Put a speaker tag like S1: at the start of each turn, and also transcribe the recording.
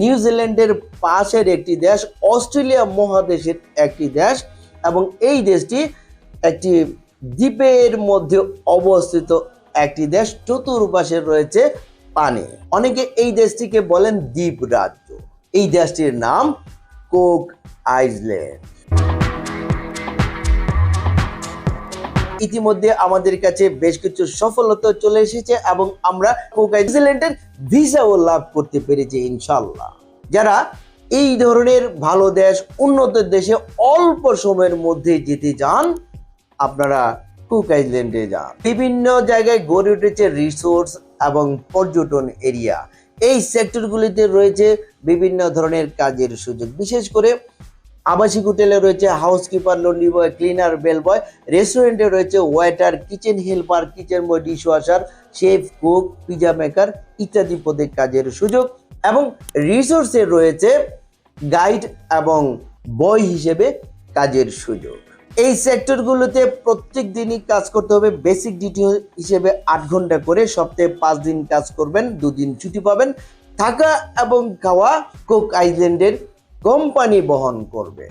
S1: নিউজিল্যান্ডের পাশের একটি দেশ, অস্ট্রেলিয়া মহাদেশের একটি দেশ এবং এই দেশটি একটি দ্বীপের মধ্যে অবস্থিত একটি দেশ, চতুর্পাশে রয়েছে পানি। অনেকে এই দেশটিকে বলেন দ্বীপ রাজ্য এই দেশটির নাম কোক আইল্যান্ড। ইতিমধ্যে আমাদের কাছে বেশ কিছু সফলতা চলে এসেছে এবং আমরা কোক আইল্যান্ডের ভিসাও লাভ করতে পেরেছি ইনশাল্লাহ যারা এই ধরনের ভালো দেশ, উন্নত দেশে অল্প সময়ের মধ্যে যেতে চান, আপনারা কুক আইল্যান্ডে যান। বিভিন্ন জায়গায় গড়ে উঠেছে রিসোর্স এবং পর্যটন এরিয়া। এই সেক্টরগুলিতে রয়েছে বিভিন্ন ধরনের কাজের সুযোগ। বিশেষ করে আবাসিক হোটেলে রয়েছে housekeeper laundry boy cleaner bell boy রেস্টুরেন্টে রয়েছে waiter kitchen helper kitchen boy dish washer chef cook pizza maker ইত্যাদি পদে কাজের সুযোগ। এবং রিসোর্সে রয়েছে গাইড এবং বয় হিসেবে কাজের সুযোগ। এই সেক্টরগুলোতে প্রত্যেক দিনই কাজ করতে হবে। বেসিক ডিউটি হিসেবে আট ঘণ্টা করে সপ্তাহে পাঁচ দিন কাজ করবেন, দুদিন ছুটি পাবেন। থাকা এবং খাওয়া কোক আইল্যান্ডের কোম্পানি বহন করবে।